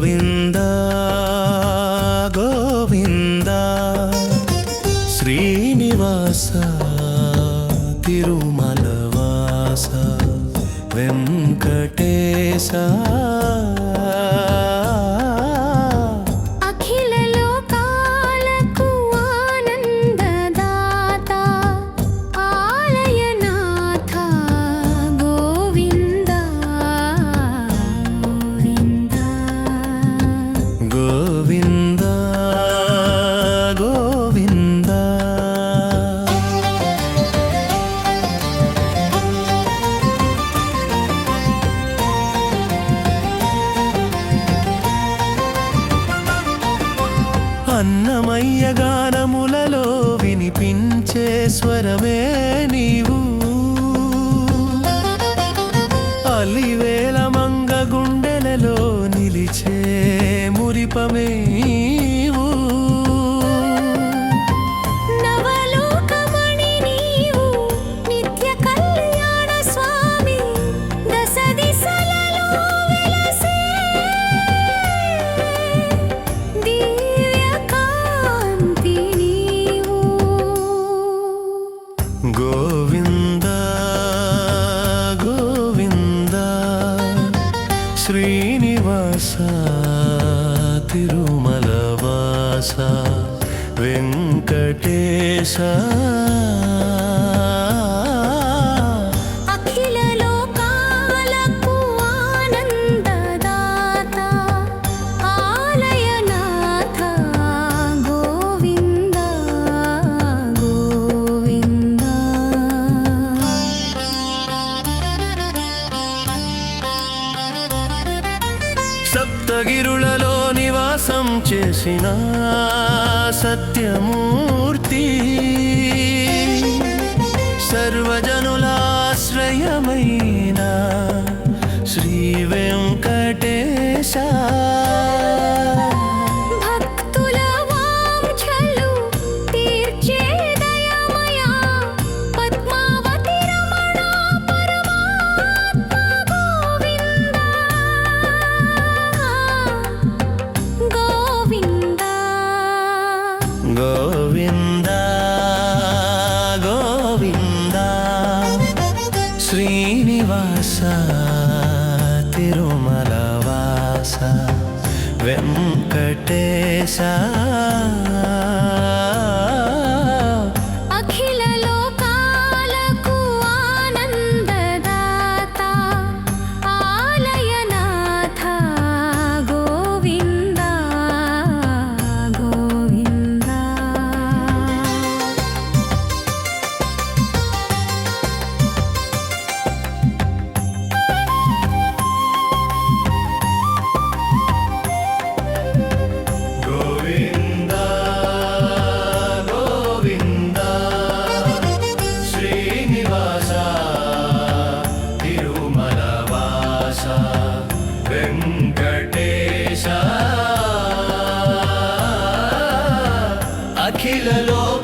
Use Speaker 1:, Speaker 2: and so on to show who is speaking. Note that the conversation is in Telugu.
Speaker 1: గోవింద గోవింద
Speaker 2: శ్రీనివాస తిరుమలవాస వెంకటేశ వినిపించే స్వరమే నీవు. అలివేల మంగ గుండెలలో నిలిచే మురిపమే గోవింద గోవింద శ్రీనివాస తిరుమలవాస వెంకటేశ. సప్తగిరులలో నివాసం చేసిన సత్యమూర్తి. సర్వజనులాశ్రయమైన
Speaker 1: తిరుమల
Speaker 2: వాస వెంకటేశ. Kill killer love.